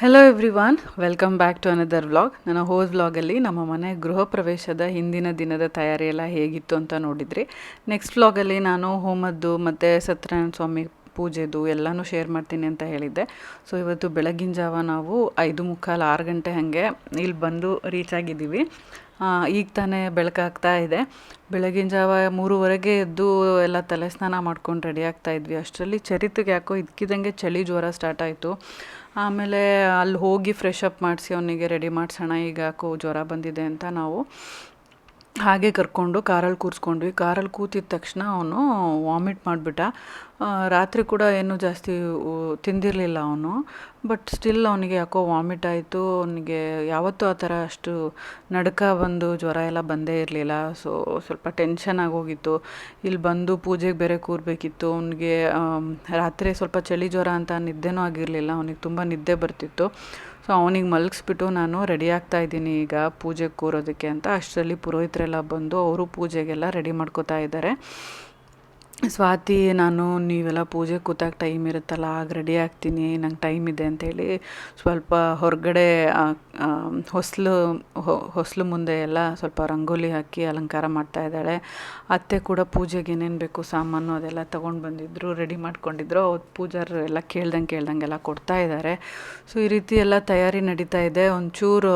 Hello everyone welcome back to another vlog ನನ್ನ ಹೋದ ವ್ಲಾಗಲ್ಲಿ ನಮ್ಮ ಮನೆ ಗೃಹ ಪ್ರವೇಶದ ಹಿಂದಿನ ದಿನದ ತಯಾರಿ ಎಲ್ಲ ಹೇಗಿತ್ತು ಅಂತ ನೋಡಿದ್ರಿ. ನೆಕ್ಸ್ಟ್ ವ್ಲಾಗಲ್ಲಿ ನಾನು ಹೋಮದ್ದು ಮತ್ತು ಸತ್ಯನಾರಾಯಣ ಸ್ವಾಮಿ ಪೂಜೆದು ಎಲ್ಲನೂ ಶೇರ್ ಮಾಡ್ತೀನಿ ಅಂತ ಹೇಳಿದ್ದೆ. ಸೊ ಇವತ್ತು ಬೆಳಗಿನ ಜಾವ ನಾವು ಐದು ಮುಕ್ಕಾಲು ಆರು ಗಂಟೆ ಹಾಗೆ ಇಲ್ಲಿ ಬಂದು ರೀಚ್ ಆಗಿದ್ದೀವಿ. ಈಗ ತಾನೇ ಬೆಳಕಾಗ್ತಾ ಇದೆ. ಬೆಳಗಿನ ಜಾವ ಮೂರುವರೆಗೆ ಎದ್ದು ಎಲ್ಲ ತಲೆ ಸ್ನಾನ ಮಾಡ್ಕೊಂಡು ರೆಡಿ ಆಗ್ತಾ ಇದ್ವಿ. ಅಷ್ಟರಲ್ಲಿ ಚರಿತ್ಗೆ ಯಾಕೋ ಇದ್ಕಿದಂಗೆ ಚಳಿ ಜ್ವರ ಸ್ಟಾರ್ಟ್ ಆಯಿತು. ಆಮೇಲೆ ಅಲ್ಲಿ ಹೋಗಿ ಫ್ರೆಶ್ ಅಪ್ ಮಾಡಿಸಿ ಅವನಿಗೆ ರೆಡಿ ಮಾಡಿಸೋಣ, ಈಗ ಕೋ ಜ್ವರ ಬಂದಿದೆ ಅಂತ ನಾವು ಹಾಗೆ ಕರ್ಕೊಂಡು ಕಾರಲ್ಲಿ ಕೂರಿಸ್ಕೊಂಡ್ವಿ. ಕಾರಲ್ಲಿ ಕೂತಿದ ತಕ್ಷಣ ಅವನು ವಾಮಿಟ್ ಮಾಡಿಬಿಟ್ಟ. ರಾತ್ರಿ ಕೂಡ ಏನು ಜಾಸ್ತಿ ತಿಂದಿರಲಿಲ್ಲ ಅವನು. ಬಟ್ ಸ್ಟಿಲ್ ಅವನಿಗೆ ಯಾಕೋ ವಾಮಿಟ್ ಆಯಿತು. ಅವನಿಗೆ ಯಾವತ್ತೂ ಆ ಥರ ಅಷ್ಟು ನಡ್ಕ ಬಂದು ಜ್ವರ ಎಲ್ಲ ಬಂದೇ ಇರಲಿಲ್ಲ. ಸೊ ಸ್ವಲ್ಪ ಟೆನ್ಷನ್ ಆಗೋಗಿತ್ತು. ಇಲ್ಲಿ ಬಂದು ಪೂಜೆಗೆ ಬೇರೆ ಕೂರಬೇಕಿತ್ತು. ಅವನಿಗೆ ರಾತ್ರಿ ಸ್ವಲ್ಪ ಚಳಿ ಜ್ವರ ಅಂತ ನಿದ್ದೆನೂ ಆಗಿರಲಿಲ್ಲ. ಅವನಿಗೆ ತುಂಬ ನಿದ್ದೆ ಬರ್ತಿತ್ತು. ಸೊ ಅವನಿಗೆ ಮಲಗಿಸ್ಬಿಟ್ಟು ನಾನು ರೆಡಿ ಆಗ್ತಾ ಇದ್ದೀನಿ ಈಗ ಪೂಜೆಗೆ ಕೂರೋದಕ್ಕೆ ಅಂತ. ಅಷ್ಟರಲ್ಲಿ ಪುರೋಹಿತರೆಲ್ಲ ಬಂದು ಅವರು ಪೂಜೆಗೆಲ್ಲ ರೆಡಿ ಮಾಡ್ಕೋತಾ ಇದ್ದಾರೆ. ಸ್ವಾತಿ, ನಾನು ನೀವೆಲ್ಲ ಪೂಜೆ ಕೂತಾಗ ಟೈಮ್ ಇರುತ್ತಲ್ಲ, ಆಗ ರೆಡಿ ಆಗ್ತೀನಿ, ನಂಗೆ ಟೈಮ್ ಇದೆ ಅಂತೇಳಿ ಸ್ವಲ್ಪ ಹೊರಗಡೆ ಹೊಸಲು ಹೊಸಲು ಮುಂದೆ ಎಲ್ಲ ಸ್ವಲ್ಪ ರಂಗೋಲಿ ಹಾಕಿ ಅಲಂಕಾರ ಮಾಡ್ತಾ ಇದ್ದಾಳೆ. ಅತ್ತೆ ಕೂಡ ಪೂಜೆಗೆ ಏನೇನು ಬೇಕು ಸಾಮಾನು ಅದೆಲ್ಲ ತೊಗೊಂಡು ಬಂದಿದ್ದರು ರೆಡಿ ಮಾಡ್ಕೊಂಡಿದ್ರು. ಅವ್ರು ಪೂಜಾರು ಎಲ್ಲ ಕೇಳ್ದಂಗೆ ಕೇಳ್ದಂಗೆಲ್ಲ ಕೊಡ್ತಾ ಇದ್ದಾರೆ. ಸೊ ಈ ರೀತಿ ಎಲ್ಲ ತಯಾರಿ ನಡೀತಾ ಇದೆ. ಒಂಚೂರು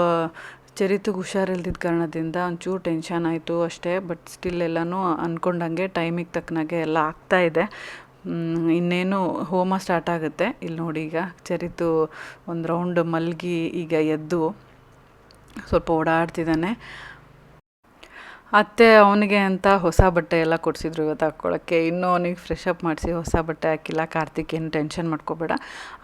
ಚರಿತ್ಗೆ ಹುಷಾರಿಲ್ದಿದ್ದ ಕಾರಣದಿಂದ ಒಂಚೂರು ಟೆನ್ಷನ್ ಆಯಿತು ಅಷ್ಟೇ ಬಟ್ ಸ್ಟಿಲ್ ಎಲ್ಲನೂ ಅಂದ್ಕೊಂಡಂಗೆ ಟೈಮಿಗೆ ತಕ್ಕನಾಗೆ ಎಲ್ಲ ಆಗ್ತಾ ಇದೆ. ಇನ್ನೇನು ಹೋಮ ಸ್ಟಾರ್ಟ್ ಆಗುತ್ತೆ. ಇಲ್ಲಿ ನೋಡಿ ಈಗ ಚರಿತು ಒಂದು ರೌಂಡ್ ಮಲಗಿ ಈಗ ಎದ್ದು ಸ್ವಲ್ಪ ಓಡಾಡ್ತಿದ್ದಾನೆ. ಅತ್ತೆ ಅವನಿಗೆ ಅಂತ ಹೊಸ ಬಟ್ಟೆ ಎಲ್ಲ ಕೊಡಿಸಿದ್ರು ಇವತ್ತು ಹಾಕ್ಕೊಳ್ಳೋಕ್ಕೆ ಇನ್ನೂ ಅವನಿಗೆ ಫ್ರೆಶ್ ಅಪ್ ಮಾಡಿಸಿ ಹೊಸ ಬಟ್ಟೆ ಹಾಕಿಲ್ಲ. ಕಾರ್ತಿಕ್ ಏನು ಟೆನ್ಷನ್ ಮಾಡ್ಕೋಬೇಡ.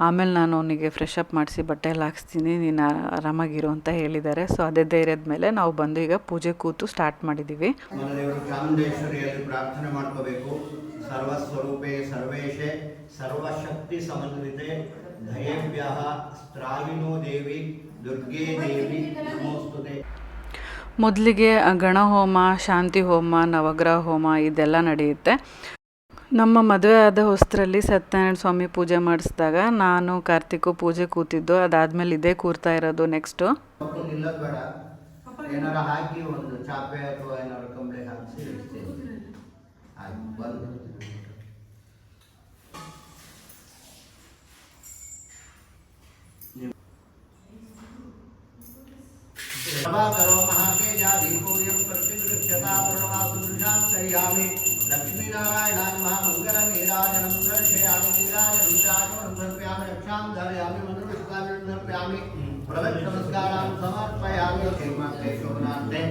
ಆಮೇಲೆ ನಾನು ಅವನಿಗೆ ಫ್ರೆಶ್ ಅಪ್ ಮಾಡಿಸಿ ಬಟ್ಟೆ ಎಲ್ಲ ಹಾಕ್ಸ್ತೀನಿ. ನೀನು ಆರಾಮಾಗಿರು ಅಂತ ಹೇಳಿದ್ದಾರೆ. ಸೊ ಅದೇ ಧೈರ್ಯದ ಮೇಲೆ ನಾವು ಬಂದು ಈಗ ಪೂಜೆ ಕೂತು ಸ್ಟಾರ್ಟ್ ಮಾಡಿದ್ದೀವಿ ಪ್ರಾರ್ಥನೆ ಮಾಡ್ಕೋಬೇಕು. ಸರ್ವಸ್ವರೂಪೇ ಸರ್ವೇಶೆ ಸರ್ವಶಕ್ತಿ ಸಮನ್ವಿತೆ. ದಯೇಭ್ಯ ಸ್ತ್ರಾಯಿನೋ ದೇವಿ, ದುರ್ಗೇ ದೇವಿ, ನಮೋಸ್ತುತೆ. ಮೊದಲಿಗೆ ಗಣಹೋಮ ಶಾಂತಿ ಹೋಮ, ನವಗ್ರಹ ಹೋಮ ಇದೆಲ್ಲ ನಡೆಯುತ್ತೆ. ನಮ್ಮ ಮದುವೆ ಆದ ಹೊಸ್ತರಲ್ಲಿ ಸತ್ಯನಾರಾಯಣ ಸ್ವಾಮಿ ಪೂಜೆ ಮಾಡಿಸಿದಾಗ ನಾನು ಕಾರ್ತಿಕು ಪೂಜೆ ಕೂತಿದ್ದು, ಅದಾದ್ಮೇಲೆ ಇದೇ ಕೂರ್ತಾ ಇರೋದು ನೆಕ್ಸ್ಟು ಹಾಕಿ ಒಂದು ಚಾಪೆ ಅಥವಾ ಕಂಬಳಿ सभा करो महातेजाधीकोयम प्रतिवृक्षता प्रणवासुदृशां शय्यामि लक्ष्मीनारायणान् महामङ्गलनीराजनं दर्शयामि नीराजनं चाटनं धर्प्यामि रक्षां धारयामि मधुरविष्कामि धर्प्यामि प्रवचनमस्कारां समर्पयामि हेमान्ते शोभनान्ते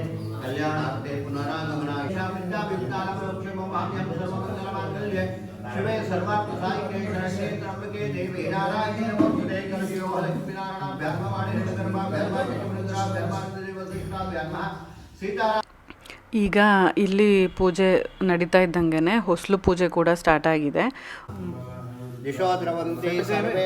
कल्याणार्थे पुनरागमनाय विद्याविद्यालक्षमवाम्यं सर्वमङ्गलमाङ्गल्ये शिवे सर्वार्थसायिके शरण्ये त्र्यम्बके देवे नारायणे नमोस्तुते करवियो लक्ष्मीनारायणाभ्यात्मवाणि कर्मा भैरवाचक्रमण ಈಗ ಇಲ್ಲಿ ಪೂಜೆ ನಡೀತಾ ಇದ್ದಂಗೆನೆ ಹೊಸಲು ಪೂಜೆ ಕೂಡ ಸ್ಟಾರ್ಟ್ ಆಗಿದೆ. ಸರ್ವೇ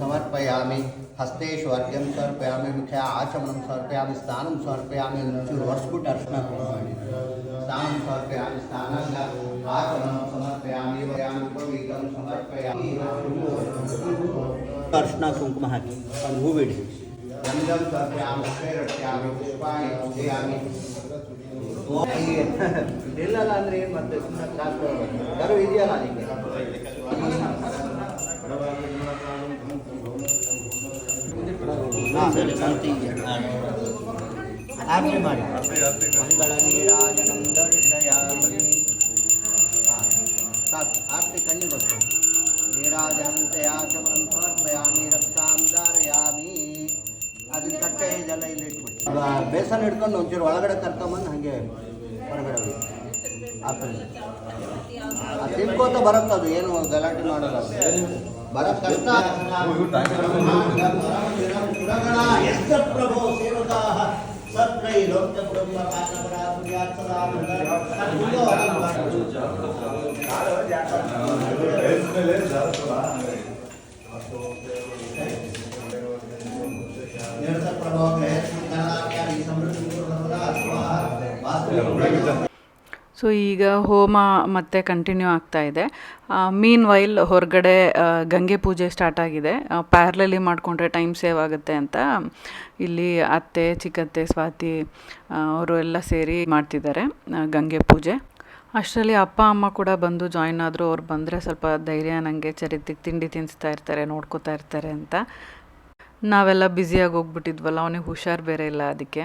ಸಮರ್ಪಯಾಮಿ. हस्तेषु अर्घ्यं समर्पयामि मुख्या आचमनं समर्पयामि स्नानं समर्पयामि चूरु वर्षपुट अर्चना कुर्मः स्नानं समर्पयामि स्नानाङ्ग आचमनं समर्पयामि। उपवीतं समर्पयामि गन्धं समर्पयामि पुष्पाणि पूजयामि। ಅಂದ್ರೆ ಮತ್ತೆ ಸುಮ್ಮನೆ ಇದೆಯಲ್ಲ ನಿಮಗೆ ಆರತಿ ಮಾಡಿ ಮಂಗಳ ಕಣ್ಣಿ ಗೊತ್ತು ಕಟ್ಟೆ ಇದೆಲ್ಲ ಬೇಸನ್ ಹಿಡ್ಕೊಂಡು ಒಂಚೂರು ಒಳಗಡೆ ಕರ್ಕೊಂಬಂದು ಹಾಗೆ ಹೊರಗಡೆ ತಿನ್ಕೋತ ಬರುತ್ತೆ ಅದು ಏನು ಗಲಾಟೆ ಮಾಡಲ್ಲ ಬರತಕ್ಕ ಎಷ್ಟ ಪ್ರಭೋ ಸೇವಕಾ ಸತ್ರೈ ಲೋಕ ಕುಟುಂಬ ಪಾತ್ರಪರ ಪುಣ್ಯಾತ್ಸದಾ ನಿರ್ಸ ಪ್ರಭೋ ಗ್ರಹ ಸಂಕರಾಕ್ಯ ಸಮೃದ್ಧಿ ಪೂರ್ಣ ಸದಾ ಸ್ವಾಹ ವಾಸ್ತವ ಸೊ ಈಗ ಹೋಮ ಮತ್ತೆ ಕಂಟಿನ್ಯೂ ಆಗ್ತಾ ಇದೆ. ಮೀನ್ ವೈಲ್ ಹೊರಗಡೆ ಗಂಗೆ ಪೂಜೆ ಸ್ಟಾರ್ಟ್ ಆಗಿದೆ. ಪ್ಯಾರ್ಲಲಿ ಮಾಡಿಕೊಂಡ್ರೆ ಟೈಮ್ ಸೇವ್ ಆಗುತ್ತೆ ಅಂತ ಇಲ್ಲಿ ಅತ್ತೆ, ಚಿಕ್ಕತ್ತೆ, ಸ್ವಾತಿ ಅವರು ಎಲ್ಲ ಸೇರಿ ಮಾಡ್ತಿದ್ದಾರೆ ಗಂಗೆ ಪೂಜೆ. ಅಷ್ಟರಲ್ಲಿ ಅಪ್ಪ, ಅಮ್ಮ ಕೂಡ ಬಂದು ಜಾಯಿನ್ ಆದರೂ ಅವ್ರು ಬಂದರೆ ಸ್ವಲ್ಪ ಧೈರ್ಯ ನನಗೆ ಚರಿತಿಗೆ ತಿಂಡಿ ತಿನ್ನಿಸ್ತಾ ಇರ್ತಾರೆ, ನೋಡ್ಕೋತಾ ಇರ್ತಾರೆ ಅಂತ. ನಾವೆಲ್ಲ ಬ್ಯುಸಿಯಾಗಿ ಹೋಗ್ಬಿಟ್ಟಿದ್ವಲ್ಲ, ಅವನಿಗೆ ಹುಷಾರು ಬೇರೆ ಇಲ್ಲ ಅದಕ್ಕೆ.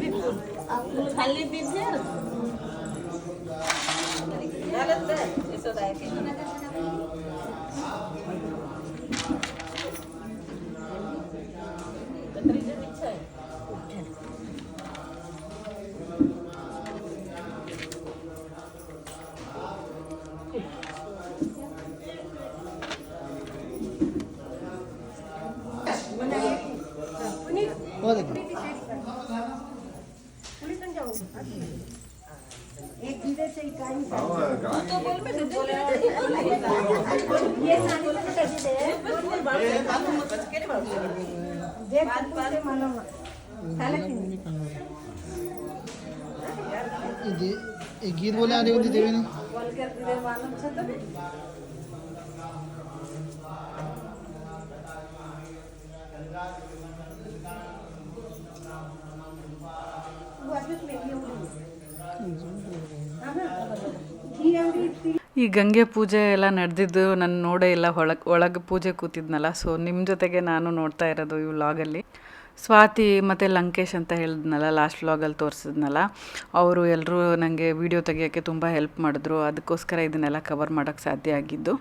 खाली पीछे गीत बोले आ रही होती देवी ने ಈ ಗಂಗೆ ಪೂಜೆ ಎಲ್ಲ ನಡೆದಿದ್ದು ನಾನು ನೋಡೇ ಇಲ್ಲ, ಒಳಗೆ ಒಳಗೆ ಪೂಜೆ ಕೂತಿದ್ನಲ್ಲ ಸೊ ನಿಮ್ಮ ಜೊತೆಗೆ ನಾನು ನೋಡ್ತಾ ಇರೋದು ಈ ವ್ಲಾಗಲ್ಲಿ ಸ್ವಾತಿ ಮತ್ತು ಲಂಕೇಶ್ ಅಂತ ಹೇಳಿದ್ನಲ್ಲ ಲಾಸ್ಟ್ ವ್ಲಾಗಲ್ಲಿ ತೋರಿಸಿದ್ನಲ್ಲ, ಅವರು ಎಲ್ಲರೂ ನನಗೆ ವಿಡಿಯೋ ತೆಗಿಯೋಕ್ಕೆ ತುಂಬ ಹೆಲ್ಪ್ ಮಾಡಿದ್ರು, ಅದಕ್ಕೋಸ್ಕರ ಇದನ್ನೆಲ್ಲ ಕವರ್ ಮಾಡೋಕ್ಕೆ ಸಾಧ್ಯ ಆಗಿದ್ದು.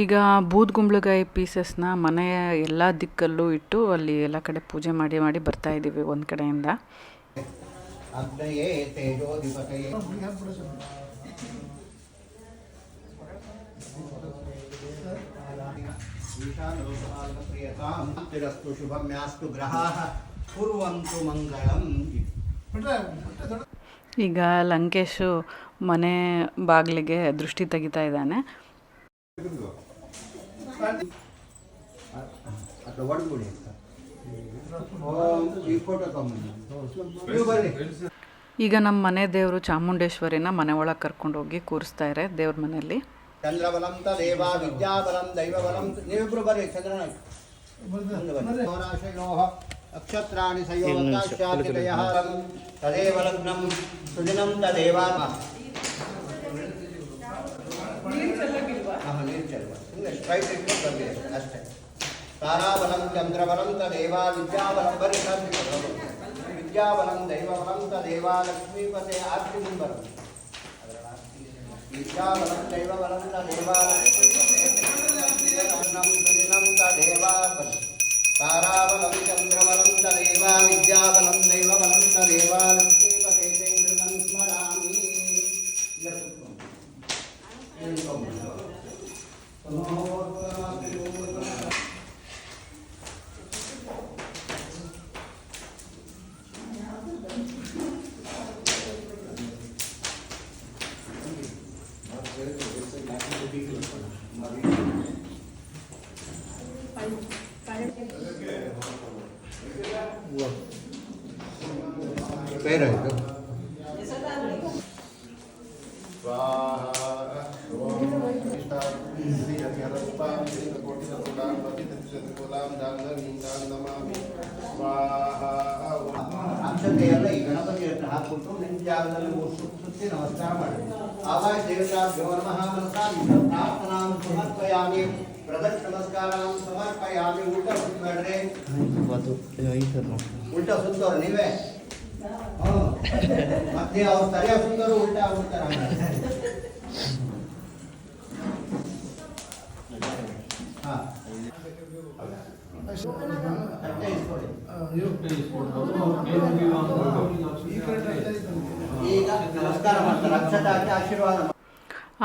ಈಗ ಬೂದ್ಗುಂಬಳಕಾಯಿ ಪೀಸಸ್ನ ಮನೆಯ ಎಲ್ಲ ದಿಕ್ಕಲ್ಲೂ ಇಟ್ಟು ಅಲ್ಲಿ ಎಲ್ಲ ಕಡೆ ಪೂಜೆ ಮಾಡಿ ಮಾಡಿ ಬರ್ತಾ ಇದ್ದೀವಿ ಒಂದು ಕಡೆಯಿಂದ. ಈಗ ಲಂಕೇಶು ಮನೆ ಬಾಗಿಲಿಗೆ ದೃಷ್ಟಿ ತೆಗಿತಾ ಇದ್ದಾನೆ. ಅಥವಾ ಒಡಗುಡಿ ಓಂ ಈ ಫೋಟೋ ತಗೊಂಬನ್ನಿ ನೀವು ಬರ್ರಿ ಈಗ ನಮ್ಮ ಮನೆ ದೇವರು ಚಾಮುಂಡೇಶ್ವರಿನ ಮನೆ ಒಳಗೆ ಕರ್ಕೊಂಡು ಹೋಗಿ ಕೂರಿಸ್ತಾರೆ ದೇವ್ರ ಮನೆಯಲ್ಲಿ. ಚಂದ್ರಬಲಂ ದೇವ ವಿದ್ಯಾಬಲಂ ದೈವಬಲಂ ನೀವಿಬ್ರು ಬರ್ರಿ ಚಂದ್ರನ ನಕ್ಷತ್ರಾಣಿ ಸಂಯೋಗಾಶ್ಚಾತಿದಯಃ ತದೇವ ಲಗ್ನಂ ಸುದಿನಂ ತದೇವ ಹಾಂ ನೀರು ಚೆಲ್ಲುವ ಸುಮ್ಮನೆ ಸ್ಟ್ರೈಟ್ ಇಟ್ಕೊಂಡು ಬಂದಿದೆ ಅಷ್ಟೇ. ತಾರಾಬಲಂ ಚಂದ್ರಬಲಂ ತದೇವ ವಿದ್ಯಾಬಲಂ ಬರ್ರಿ ಸರ್ ವಿದ್ಯಾಬಲಂ ದೈವಬಲಂ ತದೇವ ಲಕ್ಷ್ಮೀಪತೆ ಆರ್ತಿ ಮುಂಬರು ವಿದ್ಯಾಬಲಂ ದೈವಬಲಂ ತದೇವ ಲಕ್ಷ್ಮೀಪತೆ ಸುದಿನಂ ತದೇವ ಬರ್ರಿ ತಾರಾಬಲಂ ಚಂದ್ರಬಲಂ ತದೇವ ವಿದ್ಯಾಬಲಂ ದೈವಬಲಂ ತದೇವ ಲಕ್ಷ್ಮೀಪತೆ ಚೈತ್ರಂ ಸ್ಮರಾಮಿ పేరాಯಿತು ಅಕ್ಷತೆಯೆಲ್ಲ ಈ ಗಣಪತಿ ಹತ್ರ ಹಾಕ್ಬಿಟ್ಟು ನಿಮ್ಮ ಜಾಗದಲ್ಲಿ ಮೂರು ಸುತ್ತು ಸುತ್ತಿ ನಮಸ್ಕಾರ ಮಾಡಿ ಆವಾಗ ದೇವತಾಭ್ಯೋ ನಮಃ ಮನಸಾ ಪ್ರಾರ್ಥನಾ ಸಮರ್ಪಯಾಮಿ ಪ್ರದಕ್ಷಿಣ ನಮಸ್ಕಾರ ಸಮರ್ಪಯಾಮಿ ಊಟ ಸುತ್ತಬೇಡ್ರಿ ಅದು ಐತೆ ಉಲ್ಟ ಸುತ್ತೋರು ನೀವೇ ಹ್ಮ್. ಮತ್ತೆ ಅವ್ರು ಸರಿಯಾಗಿ ಸುತ್ತೋರು ಉಲ್ಟ ಆಗ್ಬಿಡ್ತಾರ ಹಾ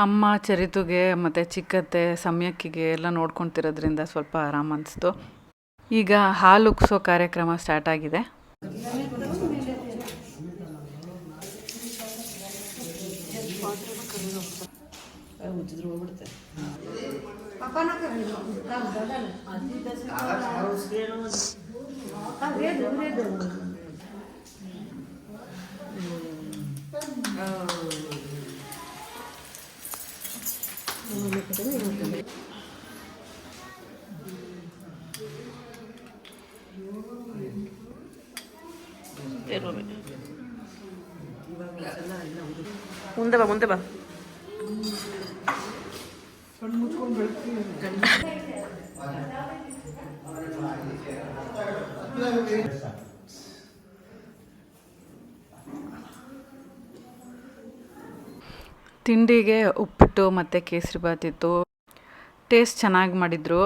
ಅಮ್ಮ ಚರಿತುಗೆ ಮತ್ತು ಚಿಕ್ಕತ್ತೆ ಸಮಯಕ್ಕಿಗೆ ಎಲ್ಲ ನೋಡ್ಕೊಂತಿರೋದ್ರಿಂದ ಸ್ವಲ್ಪ ಆರಾಮ ಅನಿಸ್ತು. ಈಗ ಹಾಲು ಉಕ್ಸೋ ಕಾರ್ಯಕ್ರಮ ಸ್ಟಾರ್ಟ್ ಆಗಿದೆ. ಮುಂದೆ ಬಾ ಮುಂದೆ ಬಾ ತಿಂಡಿಗೆ ಉಪ್ಪಿಟ್ಟು ಮತ್ತು ಕೇಸರಿ ಭಾತ್ ಇತ್ತು. ಟೇಸ್ಟ್ ಚೆನ್ನಾಗಿ ಮಾಡಿದರು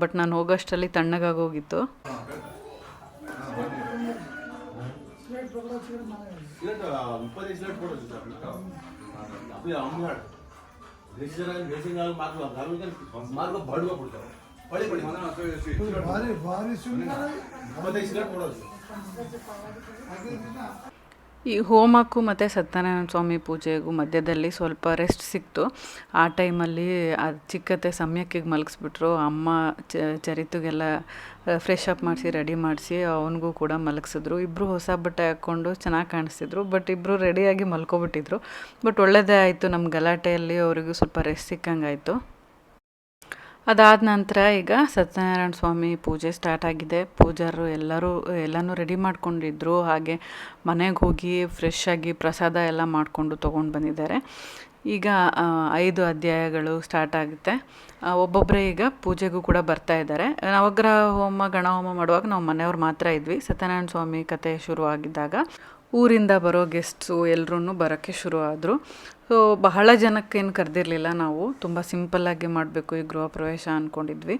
ಬಟ್ ನಾನು ಹೋಗೋಷ್ಟರಲ್ಲಿ ತಣ್ಣಗಾಗೋಗಿತ್ತು ಭಾರಿ ಈ ಹೋಮಕ್ಕೂ ಮತ್ತು ಸತ್ಯನಾರಾಯಣ ಸ್ವಾಮಿ ಪೂಜೆಗೂ ಮಧ್ಯದಲ್ಲಿ ಸ್ವಲ್ಪ ರೆಸ್ಟ್ ಸಿಕ್ತು. ಆ ಟೈಮಲ್ಲಿ ಅದು ಚಿಕ್ಕತೆ ಸಮಯಕ್ಕಿಗೆ ಮಲಗಿಸ್ಬಿಟ್ರು. ಅಮ್ಮ ಚರಿತುಗೆಲ್ಲ ಫ್ರೆಶ್ ಅಪ್ ಮಾಡಿಸಿ ರೆಡಿ ಮಾಡಿಸಿ ಅವನಿಗೂ ಕೂಡ ಮಲಗಿಸಿದ್ರು. ಇಬ್ಬರು ಹೊಸ ಬಟ್ಟೆ ಹಾಕ್ಕೊಂಡು ಚೆನ್ನಾಗಿ ಕಾಣಿಸ್ತಿದ್ರು. ಬಟ್ ಇಬ್ಬರು ರೆಡಿಯಾಗಿ ಮಲ್ಕೊಬಿಟ್ಟಿದ್ರು. ಬಟ್ ಒಳ್ಳೆಯದೇ ಆಯಿತು. ನಮ್ಮ ಗಲಾಟೆಯಲ್ಲಿ ಅವರಿಗೂ ಸ್ವಲ್ಪ ರೆಸ್ಟ್ ಸಿಕ್ಕಂಗಾಯಿತು. ಅದಾದ ನಂತರ ಈಗ ಸತ್ಯನಾರಾಯಣ ಸ್ವಾಮಿ ಪೂಜೆ ಸ್ಟಾರ್ಟ್ ಆಗಿದೆ. ಪೂಜಾರರು ಎಲ್ಲರೂ, ಎಲ್ಲನೂ ರೆಡಿ ಮಾಡ್ಕೊಂಡಿದ್ರು. ಹಾಗೆ ಮನೆಗೆ ಹೋಗಿ ಫ್ರೆಶ್ ಆಗಿ ಪ್ರಸಾದ ಎಲ್ಲ ಮಾಡಿಕೊಂಡು ತೊಗೊಂಡು ಬಂದಿದ್ದಾರೆ. ಈಗ ಐದು ಅಧ್ಯಾಯಗಳು ಸ್ಟಾರ್ಟ್ ಆಗುತ್ತೆ. ಒಬ್ಬೊಬ್ಬರೇ ಈಗ ಪೂಜೆಗೂ ಕೂಡ ಬರ್ತಾ ಇದ್ದಾರೆ. ನವಗ್ರಹ ಹೋಮ, ಗಣ ಹೋಮ ಮಾಡುವಾಗ ನಾವು ಮನೆಯವ್ರು ಮಾತ್ರ ಇದ್ವಿ. ಸತ್ಯನಾರಾಯಣ ಸ್ವಾಮಿ ಕತೆ ಶುರುವಾಗಿದ್ದಾಗ ಊರಿಂದ ಬರೋ ಗೆಸ್ಟ್ಸು ಎಲ್ಲರೂ ಬರೋಕ್ಕೆ ಶುರು ಆದರು ಸೊ ಬಹಳ ಜನಕ್ಕೇನು ಕರೆದಿರಲಿಲ್ಲ ನಾವು. ತುಂಬ ಸಿಂಪಲ್ಲಾಗಿ ಮಾಡಬೇಕು ಈ ಗೃಹ ಪ್ರವೇಶ ಅಂದ್ಕೊಂಡಿದ್ವಿ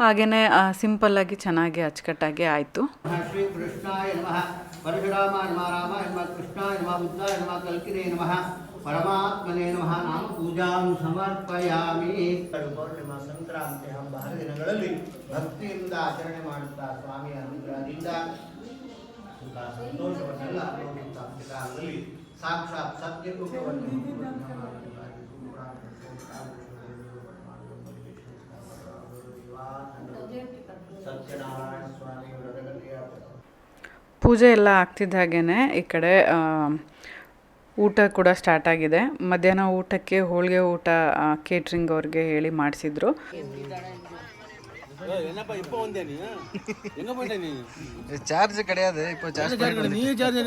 ಹಾಗೆಯೇ ಸಿಂಪಲ್ಲಾಗಿ ಚೆನ್ನಾಗಿ ಅಚ್ಚುಕಟ್ಟಾಗಿ ಆಯಿತು. ನಮಃ ಶ್ರೀ ಕೃಷ್ಣಾಯ ನಮಃ. ಪರಶುರಾಮ ನಮಃ. ರಾಮಾಯ ನಮಃ. ಕೃಷ್ಣಾಯ ನಮಃ. ಬುದ್ಧ ನಮಃ. ಕಲ್ಕಿನೇ ನಮಃ. ಪರಮಾತ್ಮನೇ ನಮಃ. ನಾಮ ಪೂಜಾಂ ಸಮರ್ಪಯಾಮಿ. ಪೌರ್ಣಿಮ ಸಂಕ್ರಾಂತಿ ಹಬ್ಬ. ಹರಿದಿನಗಳಲ್ಲಿ ಭಕ್ತಿಯಿಂದ ಆಚರಣೆ ಮಾಡುತ್ತಾ ಸ್ವಾಮಿಯ ಅನುಗ್ರಹದಿಂದ. ಸಂತೋಷವನ್ನೆಲ್ಲ ಅನುಭವಿಸುತ್ತಾ ಕಾಲದಲ್ಲಿ ಸಾಕ್ಷಾತ್ ಸತ್ಯರೂಪವನ್ನು ಸತ್ಯನಾರಾಯಣ ಸ್ವಾಮಿ ವ್ರತದಲ್ಲಿ ಪೂಜೆ ಎಲ್ಲ ಆಗ್ತಿದ್ದ ಹಾಗೇ ಈ ಕಡೆ ಊಟ ಕೂಡ ಸ್ಟಾರ್ಟ್ ಆಗಿದೆ. ಮಧ್ಯಾಹ್ನ ಊಟಕ್ಕೆ ಹೋಳಿಗೆ ಊಟ ಕೇಟ್ರಿಂಗ್ ಅವ್ರಿಗೆ ಹೇಳಿ ಮಾಡಿಸಿದ್ರು. என்னப்பா இப்போ வந்தே நீ? எங்க போயிட்ட இப்போ சார்ஜ் கிடையாது? நீ சார்ஜ்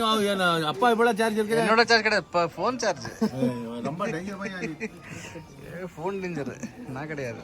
அப்பா இப்போ சார்ஜ் இருக்கு. என்னோட சார்ஜ் கிடையாது ஃபோன் சார்ஜ் ரொம்ப நான் கிடையாது.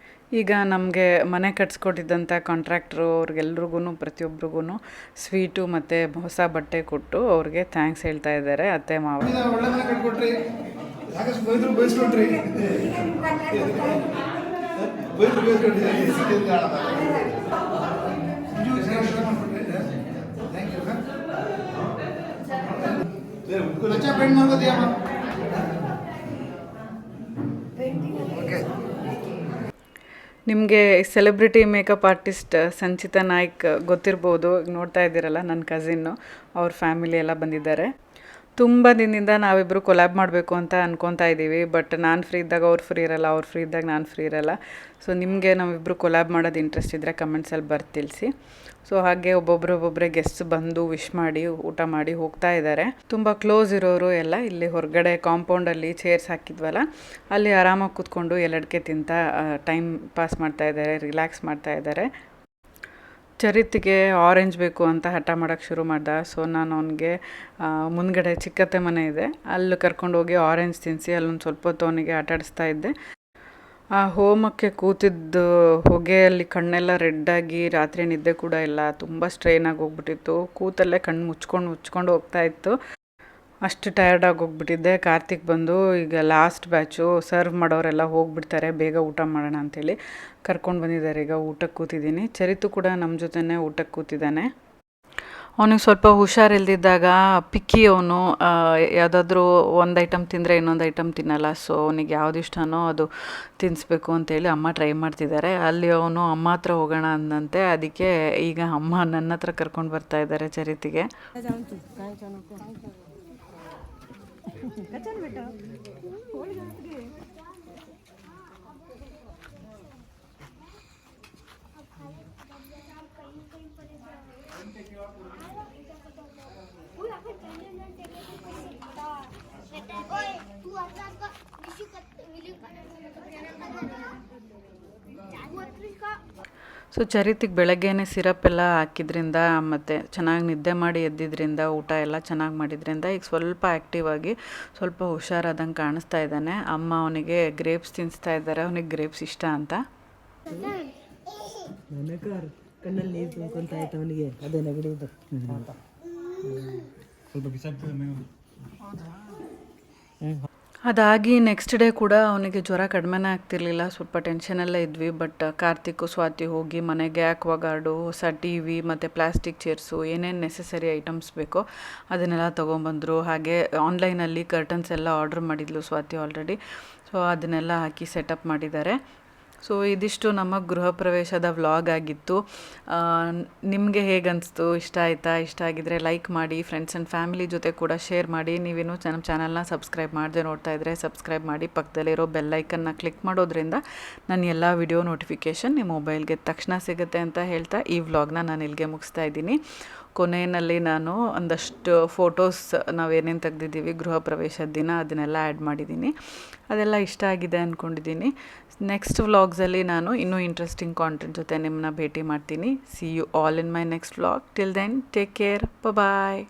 ಈಗ ನಮಗೆ ಮನೆ ಕಟ್ಸ್ಕೊಟ್ಟಿದ್ದಂಥ ಕಾಂಟ್ರಾಕ್ಟ್ರು ಅವ್ರಿಗೆಲ್ರಿಗೂ ಪ್ರತಿಯೊಬ್ರಿಗೂ ಸ್ವೀಟು ಮತ್ತು ಹೊಸ ಬಟ್ಟೆ ಕೊಟ್ಟು ಅವ್ರಿಗೆ ಥ್ಯಾಂಕ್ಸ್ ಹೇಳ್ತಾ ಇದ್ದಾರೆ ಅತ್ತೆ ಮಾವ. ಒಳ್ಳೆ ನಿಮಗೆ celebrity makeup artist Sanchita Naik ಗೊತ್ತಿರ್ಬೋದು. ಈಗ ನೋಡ್ತಾ ಇದ್ದೀರಲ್ಲ ನನ್ನ ಕಸಿನ್ನು ಅವ್ರ ಫ್ಯಾಮಿಲಿ ಎಲ್ಲ ಬಂದಿದ್ದಾರೆ. ತುಂಬ ದಿನದಿಂದ ನಾವಿಬ್ಬರು ಕೊಲ್ಯಾಬ್ ಮಾಡಬೇಕು ಅಂತ ಅನ್ಕೊತಾ ಇದ್ದೀವಿ ಬಟ್ ನಾನು ಫ್ರೀ ಇದ್ದಾಗ ಅವ್ರು ಫ್ರೀ ಇರಲ್ಲ, ಅವ್ರು ಫ್ರೀ ಇದ್ದಾಗ ನಾನು ಫ್ರೀ ಇರಲ್ಲ. ಸೊ ನಿಮಗೆ ನಾವಿಬ್ಬರು ಕೊಲ್ಯಾಬ್ ಮಾಡೋದು ಇಂಟ್ರೆಸ್ಟ್ ಇದ್ದರೆ ಕಮೆಂಟ್ಸಲ್ಲಿ ಬರ್ದು ತಿಳಿಸಿ ಸೊ ಹಾಗೆ ಒಬ್ಬೊಬ್ರು ಒಬ್ಬೊಬ್ಬರೇ ಗೆಸ್ಟ್ ಬಂದು ವಿಶ್ ಮಾಡಿ, ಊಟ ಮಾಡಿ ಹೋಗ್ತಾ ಇದ್ದಾರೆ ತುಂಬ ಕ್ಲೋಸ್ ಇರೋರು ಎಲ್ಲ ಇಲ್ಲಿ ಹೊರಗಡೆ ಕಾಂಪೌಂಡಲ್ಲಿ ಚೇರ್ಸ್ ಹಾಕಿದ್ವಲ್ಲ, ಅಲ್ಲಿ ಆರಾಮಾಗಿ ಕೂತ್ಕೊಂಡು ಎಲ್ಲಡಿಕೆ ತಿಂತ ಟೈಮ್ ಪಾಸ್ ಮಾಡ್ತಾ ಇದ್ದಾರೆ ರಿಲ್ಯಾಕ್ಸ್ ಮಾಡ್ತಾ ಇದ್ದಾರೆ ಚರಿತ್ಗೆ ಆರೆಂಜ್ ಬೇಕು ಅಂತ ಹಠ ಮಾಡೋಕ್ಕೆ ಶುರು ಮಾಡ್ದ. ಸೊ ನಾನು ಅವನಿಗೆ ಮುಂದ್ಗಡೆ ಚಿಕ್ಕತ್ತೆ ಮನೆ ಇದೆ. ಅಲ್ಲಿ ಕರ್ಕೊಂಡೋಗಿ ಆರೆಂಜ್ ತಿನ್ನಿಸಿ ಅಲ್ಲೊಂದು ಸ್ವಲ್ಪ ಹೊತ್ತು ಅವನಿಗೆ ಆಟಾಡಿಸ್ತಾ ಇದ್ದೆ. ಆ ಹೋಮಕ್ಕೆ ಕೂತಿದ್ದು ಹೊಗೆಯಲ್ಲಿ ಕಣ್ಣೆಲ್ಲ ರೆಡ್ಡಾಗಿ, ರಾತ್ರಿ ನಿದ್ದೆ ಕೂಡ ಇಲ್ಲ. ತುಂಬ ಸ್ಟ್ರೈನ್ ಆಗಿ ಹೋಗ್ಬಿಟ್ಟಿತ್ತು. ಕೂತಲ್ಲೇ ಕಣ್ಣು ಮುಚ್ಕೊಂಡು ಮುಚ್ಕೊಂಡು ಹೋಗ್ತಾ ಇತ್ತು. ಅಷ್ಟು ಟಯರ್ಡ್ ಆಗಿ ಹೋಗ್ಬಿಟ್ಟಿದ್ದೆ. ಕಾರ್ತಿಕ್ ಬಂದು, ಈಗ ಲಾಸ್ಟ್ ಬ್ಯಾಚು ಸರ್ವ್ ಮಾಡೋರೆಲ್ಲ ಹೋಗ್ಬಿಡ್ತಾರೆ. ಬೇಗ ಊಟ ಮಾಡೋಣ ಅಂತೇಳಿ ಕರ್ಕೊಂಡು ಬಂದಿದ್ದಾರೆ. ಈಗ ಊಟಕ್ಕೆ ಕೂತಿದ್ದೀನಿ. ಚರಿತು ಕೂಡ ನಮ್ಮ ಜೊತೆನೇ ಊಟಕ್ಕೆ ಕೂತಿದ್ದಾನೆ. ಅವನಿಗೆ ಸ್ವಲ್ಪ ಹುಷಾರಿಲ್ದಿದ್ದಾಗ ಪಿಕ್ಕಿ ಅವನು ಯಾವುದಾದ್ರೂ ಒಂದು ಐಟಮ್ ತಿಂದರೆ ಇನ್ನೊಂದು ಐಟಮ್ ತಿನ್ನಲ್ಲ. ಸೊ ಅವನಿಗೆ ಯಾವ್ದು ಇಷ್ಟನೋ ಅದು ತಿನ್ನಿಸ್ಬೇಕು ಅಂತೇಳಿ ಅಮ್ಮ ಟ್ರೈ ಮಾಡ್ತಿದ್ದಾರೆ. ಅಲ್ಲಿ ಅವನು ಅಮ್ಮ ಹತ್ರ ಹೋಗೋಣ ಅಂದಂತೆ ಅದಕ್ಕೆ ಈಗ ಅಮ್ಮ ನನ್ನ ಹತ್ರ ಕರ್ಕೊಂಡು ಬರ್ತಾ ಇದ್ದಾರೆ ಚರಿತಿಗೆ. ಸೊ ಚರಿತಿಗೆ ಬೆಳಗ್ಗೆನೇ ಸಿರಪ್ ಎಲ್ಲ ಹಾಕಿದ್ರಿಂದ ಮತ್ತು ಚೆನ್ನಾಗಿ ನಿದ್ದೆ ಮಾಡಿ ಎದ್ದಿದ್ರಿಂದ ಊಟ ಎಲ್ಲ ಚೆನ್ನಾಗಿ ಮಾಡಿದ್ರಿಂದ ಈಗ ಸ್ವಲ್ಪ ಆ್ಯಕ್ಟಿವ್ ಆಗಿ ಸ್ವಲ್ಪ ಹುಷಾರಾದಂಗೆ ಕಾಣಿಸ್ತಾ ಇದ್ದಾನೆ. ಅಮ್ಮ ಅವನಿಗೆ ಗ್ರೇಪ್ಸ್ ತಿನ್ನಿಸ್ತಾ ಇದ್ದಾರೆ. ಅವನಿಗೆ ಗ್ರೇಪ್ಸ್ ಇಷ್ಟ ಅಂತ. ಸ್ವಲ್ಪ ಅದಾಗಿ ನೆಕ್ಸ್ಟ್ ಡೇ ಕೂಡ ಅವನಿಗೆ ಜ್ವರ ಕಡಿಮೆನೇ ಆಗ್ತಿರ್ಲಿಲ್ಲ. ಸ್ವಲ್ಪ ಟೆನ್ಷನಲ್ಲೇ ಇದ್ವಿ ಬಟ್ ಕಾರ್ತಿಕ್, ಸ್ವಾತಿ ಹೋಗಿ ಮನೆಗೆ ಆಕ್ವಾಗಾರ್ಡು ಹೊಸ ಟಿ ವಿ ಮತ್ತು ಪ್ಲಾಸ್ಟಿಕ್ ಚೇರ್ಸು ಏನೇನು ನೆಸೆಸರಿ ಐಟಮ್ಸ್ ಬೇಕೋ ಅದನ್ನೆಲ್ಲ ತೊಗೊಂಬಂದರು. ಹಾಗೆ ಆನ್ಲೈನಲ್ಲಿ ಕರ್ಟನ್ಸ್ ಎಲ್ಲ ಆರ್ಡ್ರ್ ಮಾಡಿದ್ಲು ಸ್ವಾತಿ ಆಲ್ರೆಡಿ ಸೊ ಅದನ್ನೆಲ್ಲ ಹಾಕಿ ಸೆಟಪ್ ಮಾಡಿದ್ದಾರೆ. ಸೊ ಇದಿಷ್ಟು ನಮ್ಮ ಗೃಹ ಪ್ರವೇಶದ ವ್ಲಾಗ್ ಆಗಿತ್ತು. ನಿಮಗೆ ಹೇಗನ್ನಿಸ್ತು ಇಷ್ಟ ಆಯಿತಾ? ಇಷ್ಟ ಆಗಿದ್ದರೆ ಲೈಕ್ ಮಾಡಿ ಫ್ರೆಂಡ್ಸ್ ಆ್ಯಂಡ್ ಫ್ಯಾಮಿಲಿ ಜೊತೆ ಕೂಡ ಶೇರ್ ಮಾಡಿ. ನೀವೇನು ನಮ್ಮ ಚಾನಲ್ನ ಸಬ್ಸ್ಕ್ರೈಬ್ ಮಾಡದೆ ನೋಡ್ತಾ ಇದ್ದರೆ ಸಬ್ಸ್ಕ್ರೈಬ್ ಮಾಡಿ. ಪಕ್ಕದಲ್ಲಿರೋ ಬೆಲ್ಲೈಕನ್ನ ಕ್ಲಿಕ್ ಮಾಡೋದ್ರಿಂದ ನನ್ನ ಎಲ್ಲ ವಿಡಿಯೋ ನೋಟಿಫಿಕೇಷನ್ ನಿಮ್ಮ ಮೊಬೈಲ್ಗೆ ತಕ್ಷಣ ಸಿಗುತ್ತೆ ಅಂತ ಹೇಳ್ತಾ ಈ ವ್ಲಾಗ್ನ ನಾನು ಇಲ್ಲಿಗೆ ಮುಗಿಸ್ತಾ ಇದ್ದೀನಿ. ಕೊನೆಯಲ್ಲಿ ನಾನು ಒಂದಷ್ಟು ಫೋಟೋಸ್ ನಾವೇನೇನು ತೆಗೆದಿದ್ದೀವಿ, ಗೃಹ ಪ್ರವೇಶದ ದಿನ ಅದನ್ನೆಲ್ಲ ಆ್ಯಡ್ ಮಾಡಿದ್ದೀನಿ. ಅದೆಲ್ಲ ಇಷ್ಟ ಆಗಿದೆ ಅಂದ್ಕೊಂಡಿದ್ದೀನಿ ನೆಕ್ಸ್ಟ್ ವ್ಲಾಗ್ಸಲ್ಲಿ ನಾನು ಇನ್ನೂ ಇಂಟ್ರೆಸ್ಟಿಂಗ್ ಕಾಂಟೆಂಟ್ ಜೊತೆ ನಿಮ್ಮನ್ನ ಭೇಟಿ ಮಾಡ್ತೀನಿ. See you all in my next vlog till then take care bye